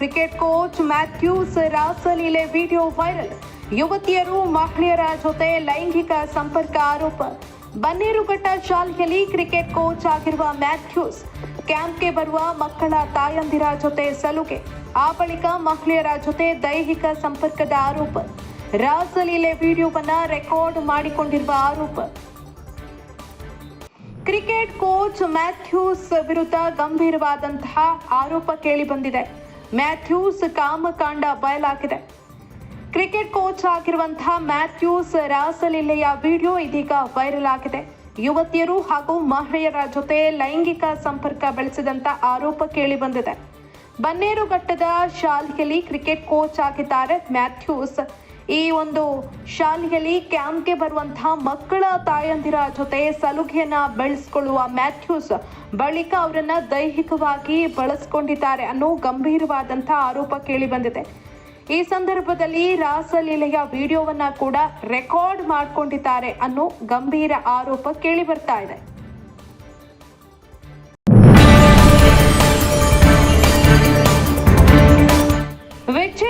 Cricket coach Mathews ರಾಸಲೀಲೆ video viral. ಯುವತಿಯರು ಮಹಿಳೆಯರ ಜೊತೆ ಲೈಂಗಿಕ ಸಂಪರ್ಕ ಆರೋಪ. ಬನ್ನೇರುಘಟ್ಟ ಶಾಲೆಯಲ್ಲಿ ಕ್ರಿಕೆಟ್ ಕೋಚ್ ಆಗಿರುವ ಮ್ಯಾಥ್ಯೂಸ್. ಕ್ಯಾಂಪ್ಗೆ ಬರುವ ಮಕ್ಕಳ ತಾಯಂದಿರ ಜೊತೆ ಸಲುಗೆ. ಆ ಬಳಿಕ ಮಹಿಳೆಯರ ಜೊತೆ ದೈಹಿಕ ಸಂಪರ್ಕದ ಆರೋಪ. ರಾಸಲೀಲೆ ವಿಡಿಯೋವನ್ನ ರೆಕಾರ್ಡ್ ಮಾಡಿಕೊಂಡಿರುವ ಆರೋಪ. ಕ್ರಿಕೆಟ್ ಕೋಚ್ ಮ್ಯಾಥ್ಯೂಸ್ ವಿರುದ್ಧ ಗಂಭೀರವಾದಂತಹ ಆರೋಪ ಕೇಳಿಬಂದಿದೆ ಮ್ಯಾಥ್ಯೂಸ್ ಕಾಮಕಾಂಡ ಬಯಲಾಗಿದೆ. ಕ್ರಿಕೆಟ್ ಕೋಚ್ ಆಗಿರುವಂತಹ ಮ್ಯಾಥ್ಯೂಸ್ ರಾಸಲೀಲೆಯ ವಿಡಿಯೋ ಇದೀಗ ವೈರಲ್ ಆಗಿದೆ. ಯುವತಿಯರು ಹಾಗೂ ಮಹಿಳೆಯರ ಜೊತೆ ಲೈಂಗಿಕ ಸಂಪರ್ಕ ಬೆಳೆಸಿದಂತ ಆರೋಪ ಕೇಳಿಬಂದಿದೆ ಬನ್ನೇರುಘಟ್ಟದ ಶಾಲೆಯಲ್ಲಿ ಕ್ರಿಕೆಟ್ ಕೋಚ್ ಆಗಿದ್ದಾರೆ ಮ್ಯಾಥ್ಯೂಸ್. ಈ ಒಂದು ಶಾಲೆಯಲ್ಲಿ ಕ್ಯಾಂಪ್ಗೆ ಬರುವಂತಹ ಮಕ್ಕಳ ತಾಯಂದಿರ ಜೊತೆ ಸಲುಗೆಯನ್ನ ಬೆಳೆಸ್ಕೊಳ್ಳುವ ಮ್ಯಾಥ್ಯೂಸ್ ಬಳಿಕ ಅವರನ್ನ ದೈಹಿಕವಾಗಿ ಬಳಸ್ಕೊಂಡಿದ್ದಾರೆ ಅನ್ನೋ ಗಂಭೀರವಾದಂತಹ ಆರೋಪ ಕೇಳಿ ಬಂದಿದೆ. ಈ ಸಂದರ್ಭದಲ್ಲಿ ರಾಸಲೀಲೆಯ ವಿಡಿಯೋವನ್ನ ಕೂಡ ರೆಕಾರ್ಡ್ ಮಾಡಿಕೊಂಡಿದ್ದಾರೆ ಅನ್ನೋ ಗಂಭೀರ ಆರೋಪ ಕೇಳಿ ಬರ್ತಾ ಇದೆ.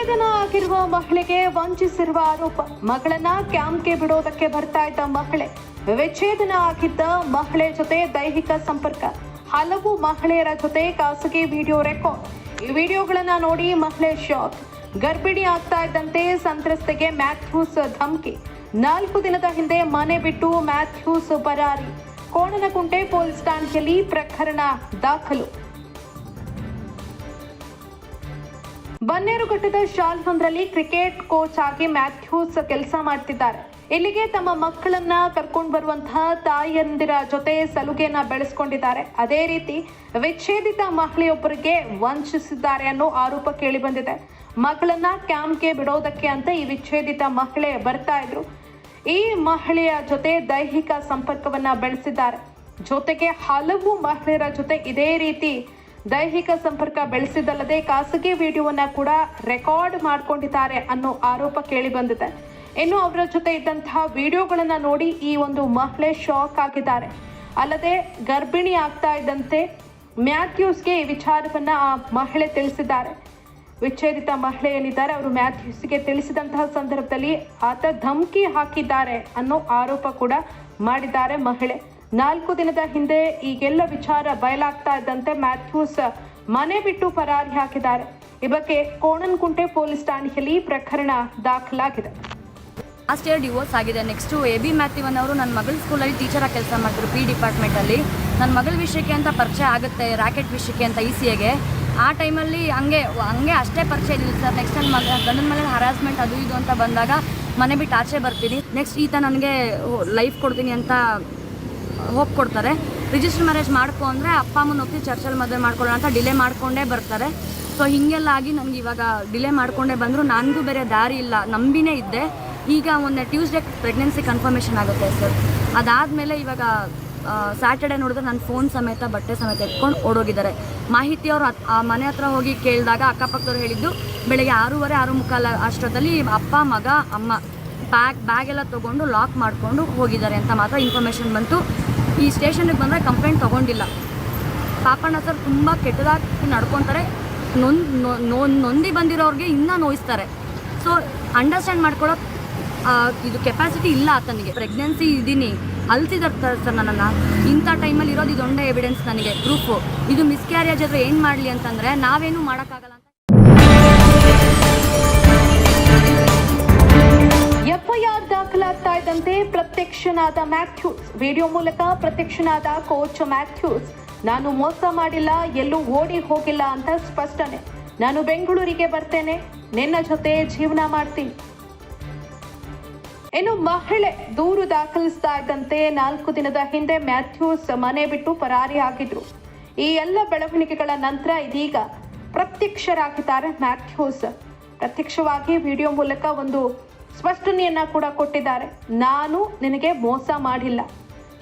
ವಿಚ್ಛೇದನ ಆಗಿರುವ ಮಹಿಳೆಗೆ ವಂಚಿಸಿರುವ ಆರೋಪ. ಮಗಳನ್ನ ಕ್ಯಾಂಪ್ಗೆ ಬಿಡೋದಕ್ಕೆ ಬರ್ತಾ ಇದ್ದ ಮಹಿಳೆ ವಿಚ್ಛೇದನ ಆಗಿದ್ದ ಮಹಿಳೆ ಜೊತೆ ದೈಹಿಕ ಸಂಪರ್ಕ. ಹಲವು ಮಹಿಳೆಯರ ಜೊತೆ ಖಾಸಗಿ ವಿಡಿಯೋ ರೆಕಾರ್ಡ್. ಈ ವಿಡಿಯೋಗಳನ್ನ ನೋಡಿ ಮಹಿಳೆ ಶಾಕ್. ಗರ್ಭಿಣಿ ಆಗ್ತಾ ಇದ್ದಂತೆ ಸಂತ್ರಸ್ತೆಗೆ ಮ್ಯಾಥ್ಯೂಸ್ ಧಮಕಿ. ನಾಲ್ಕು ದಿನದ ಹಿಂದೆ ಮನೆ ಬಿಟ್ಟು ಮ್ಯಾಥ್ಯೂಸ್ ಪರಾರಿ. ಕೋಣನಕುಂಟೆ ಪೊಲೀಸ್ ಠಾಣೆಯಲ್ಲಿ ಪ್ರಕರಣ ದಾಖಲು. ಬನ್ನೇರುಘಟ್ಟದ ಶಾಲೆಯೊಂದರಲ್ಲಿ ಕ್ರಿಕೆಟ್ ಕೋಚ್ ಆಗಿ ಮ್ಯಾಥ್ಯೂಸ್ ಕೆಲಸ ಮಾಡ್ತಿದ್ದಾರೆ. ಇಲ್ಲಿಗೆ ತಮ್ಮ ಮಕ್ಕಳನ್ನ ಕರ್ಕೊಂಡು ಬರುವಂತಹ ತಾಯಿಯಂದಿರ ಜೊತೆ ಸಲುಗೆಯನ್ನ ಬೆಳೆಸ್ಕೊಂಡಿದ್ದಾರೆ. ಅದೇ ರೀತಿ ವಿಚ್ಛೇದಿತ ಮಹಿಳೆಯೊಬ್ಬರಿಗೆ ವಂಚಿಸಿದ್ದಾರೆ ಅನ್ನೋ ಆರೋಪ ಕೇಳಿ ಬಂದಿದೆ ಮಕ್ಕಳನ್ನ ಕ್ಯಾಂಪ್ಗೆ ಬಿಡೋದಕ್ಕೆ ಅಂತ ಈ ವಿಚ್ಛೇದಿತ ಮಹಿಳೆ ಬರ್ತಾ ಇದ್ರು. ಈ ಮಹಿಳೆಯ ಜೊತೆ ದೈಹಿಕ ಸಂಪರ್ಕವನ್ನ ಬೆಳೆಸಿದ್ದಾರೆ. ಜೊತೆಗೆ ಹಲವು ಮಹಿಳೆಯರ ಜೊತೆ ಇದೇ ರೀತಿ ದೈಹಿಕ ಸಂಪರ್ಕ ಬೆಳೆಸಿದಲ್ಲದೆ ಖಾಸಗಿ ವಿಡಿಯೋವನ್ನ ಕೂಡ ರೆಕಾರ್ಡ್ ಮಾಡ್ಕೊಂಡಿದ್ದಾರೆ ಅನ್ನೋ ಆರೋಪ ಕೇಳಿ ಬಂದಿದೆ. ಇನ್ನು ಅವರ ಜೊತೆ ಇದ್ದಂತಹ ವಿಡಿಯೋಗಳನ್ನ ನೋಡಿ ಈ ಒಂದು ಮಹಿಳೆ ಶಾಕ್ ಆಗಿದ್ದಾರೆ. ಅಲ್ಲದೆ ಗರ್ಭಿಣಿ ಆಗ್ತಾ ಇದ್ದಂತೆ ಮ್ಯಾಥ್ಯೂಸ್ಗೆ ಈ ವಿಚಾರವನ್ನ ಆ ಮಹಿಳೆ ತಿಳಿಸಿದ್ದಾರೆ. ವಿಚ್ಛೇದಿತ ಮಹಿಳೆ ಏನಿದ್ದಾರೆ ಅವರು ಮ್ಯಾಥ್ಯೂಸ್ಗೆ ತಿಳಿಸಿದಂತಹ ಸಂದರ್ಭದಲ್ಲಿ ಆತ ಧಮಕಿ ಹಾಕಿದ್ದಾರೆ ಅನ್ನೋ ಆರೋಪ ಕೂಡ ಮಾಡಿದ್ದಾರೆ ಮಹಿಳೆ. ನಾಲ್ಕು ದಿನದ ಹಿಂದೆ ಈಗೆಲ್ಲ ವಿಚಾರ ಬಯಲಾಗ್ತಾ ಇದ್ದಂತೆ ಮ್ಯಾಥ್ಯೂಸ್ ಮನೆ ಬಿಟ್ಟು ಪರಾರಿ ಹಾಕಿದ್ದಾರೆ. ಈ ಬಗ್ಗೆ ಕೋಣನಕುಂಟೆ ಪೊಲೀಸ್ ಠಾಣೆಯಲ್ಲಿ ಪ್ರಕರಣ ದಾಖಲಾಗಿದೆ. ಲಾಸ್ಟ್ ಇಯರ್ ಡಿವೋರ್ಸ್ ಆಗಿದೆ. ನೆಕ್ಸ್ಟು ಎ ಬಿ ಮ್ಯಾಥ್ಯೂವನ್ ಅವರು ನನ್ನ ಮಗಳ ಸ್ಕೂಲಲ್ಲಿ ಟೀಚರಾಗಿ ಕೆಲಸ ಮಾಡಿದ್ರು ಪಿ ಡಿಪಾರ್ಟ್ಮೆಂಟಲ್ಲಿ ನನ್ನ ಮಗಳ ವಿಷಯಕ್ಕೆ ಅಂತ ಪರಿಚಯ ಆಗುತ್ತೆ ರ್ಯಾಕೆಟ್ ವಿಷಯಕ್ಕೆ ಅಂತ ಇ ಸಿ ಎಗೆ ಆ ಟೈಮಲ್ಲಿ ಹಂಗೆ ಹಂಗೆ ಅಷ್ಟೇ ಪರಿಚಯ ಇದಿಲ್ಲ ಸರ್. ನೆಕ್ಸ್ಟ್ ನನ್ನ ಮಗ, ಗಂಡನ ಮೇಲೆ ಹರಾಸ್ಮೆಂಟ್ ಅದು ಇದು ಅಂತ ಬಂದಾಗ ಮನೆ ಬಿಟ್ಟು ಆಚೆ ಬರ್ತೀನಿ. ನೆಕ್ಸ್ಟ್ ಈತ ನನಗೆ ಲೈಫ್ ಕೊಡ್ತೀನಿ ಅಂತ ಹೋಪ್ ಕೊಡ್ತಾರೆ ರಿಜಿಸ್ಟರ್ ಮ್ಯಾರೇಜ್ ಮಾಡ್ಕೊ ಅಂದರೆ ಅಪ್ಪ, ಅಮ್ಮನ ಒಪ್ಪಿ ಚರ್ಚಲ್ಲಿ ಮದುವೆ ಮಾಡ್ಕೊಳ್ಳೋಣ ಅಂತ ಡಿಲೇ ಮಾಡಿಕೊಂಡೇ ಬರ್ತಾರೆ. ಸೊ ಹೀಗೆಲ್ಲ ಆಗಿ ನನಗೆ ಇವಾಗ ಡಿಲೇ ಮಾಡಿಕೊಂಡೇ ಬಂದರೂ. ನನಗೂ ಬೇರೆ ದಾರಿ ಇಲ್ಲ. ನಂಬಿನೇ ಇದ್ದೆ. ಈಗ ಮೊನ್ನೆ ಟ್ಯೂಸ್ಡೇ ಪ್ರೆಗ್ನೆನ್ಸಿ ಕನ್ಫರ್ಮೇಷನ್ ಆಗುತ್ತೆ ಸರ್. ಅದಾದಮೇಲೆ ಇವಾಗ ಸ್ಯಾಟರ್ಡೆ ನೋಡಿದ್ರೆ ನನ್ನ ಫೋನ್ ಸಮೇತ, ಬಟ್ಟೆ ಸಮೇತ ಎತ್ಕೊಂಡು ಓಡೋಗಿದ್ದಾರೆ. ಮಾಹಿತಿ ಅವರು ಆ, ಮನೆ ಹತ್ರ ಹೋಗಿ ಕೇಳಿದಾಗ ಅಕ್ಕಪಕ್ಕದವ್ರು ಹೇಳಿದ್ದು, ಬೆಳಗ್ಗೆ ಆರೂವರೆ, ಆರು ಮುಕ್ಕಾಲ ಅಷ್ಟೊತ್ತಲ್ಲಿ ಅಪ್ಪ, ಮಗ, ಅಮ್ಮ ಬ್ಯಾಗ್ ಬ್ಯಾಗ್ ಎಲ್ಲ ತೊಗೊಂಡು ಲಾಕ್ ಮಾಡಿಕೊಂಡು ಹೋಗಿದ್ದಾರೆ ಅಂತ ಮಾತ್ರ ಇನ್ಫಾರ್ಮೇಷನ್ ಬಂತು. ಈ ಸ್ಟೇಷನ್ಗೆ ಬಂದರೆ ಕಂಪ್ಲೇಂಟ್ ತೊಗೊಂಡಿಲ್ಲ. ಪಾಪಣ್ಣ ಸರ್ ತುಂಬ ಕೆಟ್ಟದಾಗಿ ನಡ್ಕೊತಾರೆ. ನೊಂದ್ ನೊಂದಿ ಬಂದಿರೋರಿಗೆ ಇನ್ನೂ ನೋಯಿಸ್ತಾರೆ. ಸೊ ಅಂಡರ್ಸ್ಟ್ಯಾಂಡ್ ಮಾಡ್ಕೊಳ್ಳೋ ಇದು ಕೆಪಾಸಿಟಿ ಇಲ್ಲ ಆತನಿಗೆ. ಪ್ರೆಗ್ನೆನ್ಸಿ ಇದ್ದೀನಿ ಅಲ್ಸಿದಾರೆ ಸರ್ ನನ್ನನ್ನು. ಇಂಥ ಟೈಮಲ್ಲಿ ಇರೋದು ಇದೊಂದೇ ಎವಿಡೆನ್ಸ್ ನನಗೆ. ಪ್ರೂಫು ಇದು ಮಿಸ್ಕ್ಯಾರೇಜ್ ಆದರೆ ಏನು ಮಾಡಲಿ ಅಂತಂದರೆ ನಾವೇನು ಮಾಡೋಕ್ಕಾಗಲ್ಲ ಮ್ಯಾಥ್ಯೂಸ್. ವಿಡಿಯೋ ಮೂಲಕ ಪ್ರತ್ಯಕ್ಷನಾದ ಕೋಚ್ ಮ್ಯಾಥ್ಯೂಸ್, ನಾನು ಮೋಸ ಮಾಡಿಲ್ಲ, ಎಲ್ಲೂ ಓಡಿ ಹೋಗಿಲ್ಲ ಅಂತ ಸ್ಪಷ್ಟನೆ. ನಾನು ಬೆಂಗಳೂರಿಗೆ ಬರ್ತೇನೆ, ನಿನ್ನ ಜೊತೆ ಜೀವನ ಮಾಡ್ತೀನಿ. ಇನ್ನು ಮಹಿಳೆ ದೂರು ದಾಖಲಿಸ್ತಾ ಇದ್ದಂತೆ ನಾಲ್ಕು ದಿನದ ಹಿಂದೆ ಮ್ಯಾಥ್ಯೂಸ್ ಮನೆ ಬಿಟ್ಟು ಪರಾರಿ ಆಗಿದ್ರು. ಈ ಎಲ್ಲ ಬೆಳವಣಿಗೆಗಳ ನಂತರ ಇದೀಗ ಪ್ರತ್ಯಕ್ಷರಾಗಿದ್ದಾರೆ ಮ್ಯಾಥ್ಯೂಸ್. ಪ್ರತ್ಯಕ್ಷವಾಗಿ ವಿಡಿಯೋ ಮೂಲಕ ಒಂದು ಸ್ಪಷ್ಟನೆಯನ್ನ ಕೂಡ ಕೊಟ್ಟಿದ್ದಾರೆ. ನಾನು ನಿನಗೆ ಮೋಸ ಮಾಡಿಲ್ಲ.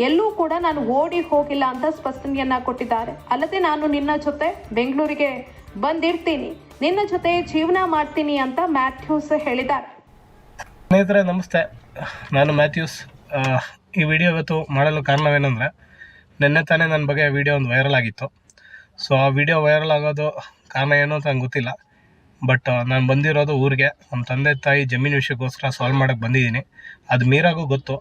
ಎಲ್ಲೂ ಕೂಡ ನಾನು ಓಡಿ ಹೋಗಿಲ್ಲ ಅಂತ ಸ್ಪಷ್ಟನೆಯನ್ನ ಕೊಟ್ಟಿದ್ದಾರೆ. ಅಲ್ಲದೆ ನಾನು ನಿನ್ನ ಜೊತೆ ಬೆಂಗಳೂರಿಗೆ ಬಂದಿರ್ತೀನಿ. ನಿನ್ನ ಜೊತೆ ಜೀವನ ಮಾಡ್ತೀನಿ ಅಂತ ಮ್ಯಾಥ್ಯೂಸ್ ಹೇಳಿದ್ದಾರೆ. ಸ್ನೇಹಿತರೆ, ನಮಸ್ತೆ. ನಾನು ಮ್ಯಾಥ್ಯೂಸ್. ಈ ವಿಡಿಯೋ ಇವತ್ತು ಮಾಡಲು ಕಾರಣವೇನಂದ್ರೆ, ನಿನ್ನೆ ತಾನೇ ನನ್ನ ಬಗ್ಗೆ ವಿಡಿಯೋ ಒಂದು ವೈರಲ್ ಆಗಿತ್ತು. ಸೊ ಆ ವಿಡಿಯೋ ವೈರಲ್ ಆಗೋದು ಕಾರಣ ಏನು ಅಂತ ನಂಗೆ ಗೊತ್ತಿಲ್ಲ. ಬಟ್ ನಾನು ಬಂದಿರೋದು ಊರಿಗೆ. ನಮ್ಮ ತಂದೆ ತಾಯಿ ಜಮೀನು ವಿಷಯಕ್ಕೋಸ್ಕರ ಸಾಲ್ವ್ ಮಾಡೋಕ್ಕೆ ಬಂದಿದ್ದೀನಿ. ಅದು ಮೀರಾಗೂ ಗೊತ್ತು.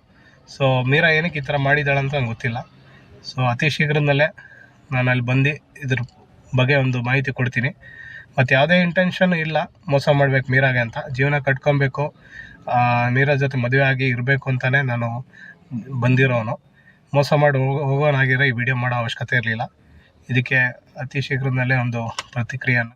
ಸೊ ಮೀರಾ ಏನಕ್ಕೆ ಈ ಥರ ಮಾಡಿದ್ದಾಳೆ ಅಂತ ನಂಗೆ ಗೊತ್ತಿಲ್ಲ. ಸೊ ಅತಿ ಶೀಘ್ರದಲ್ಲೇ ನಾನು ಅಲ್ಲಿ ಬಂದು ಇದ್ರ ಬಗ್ಗೆ ಒಂದು ಮಾಹಿತಿ ಕೊಡ್ತೀನಿ. ಮತ್ತು ಯಾವುದೇ ಇಂಟೆನ್ಷನ್ ಇಲ್ಲ ಮೋಸ ಮಾಡಬೇಕು ಮೀರಾಗೆ ಅಂತ. ಜೀವನ ಕಟ್ಕೊಬೇಕು. ಮೀರಾ ಜೊತೆ ಮದುವೆ ಆಗಿ ಇರಬೇಕು ಅಂತಲೇ ನಾನು ಬಂದಿರೋನು. ಮೋಸ ಮಾಡಿ, ಹೋಗೋ ಹೋಗೋನಾಗಿರೋ ಈ ವಿಡಿಯೋ ಮಾಡೋ ಅವಶ್ಯಕತೆ ಇರಲಿಲ್ಲ. ಇದಕ್ಕೆ ಅತಿ ಶೀಘ್ರದಲ್ಲೇ ಒಂದು ಪ್ರತಿಕ್ರಿಯೆಯನ್ನು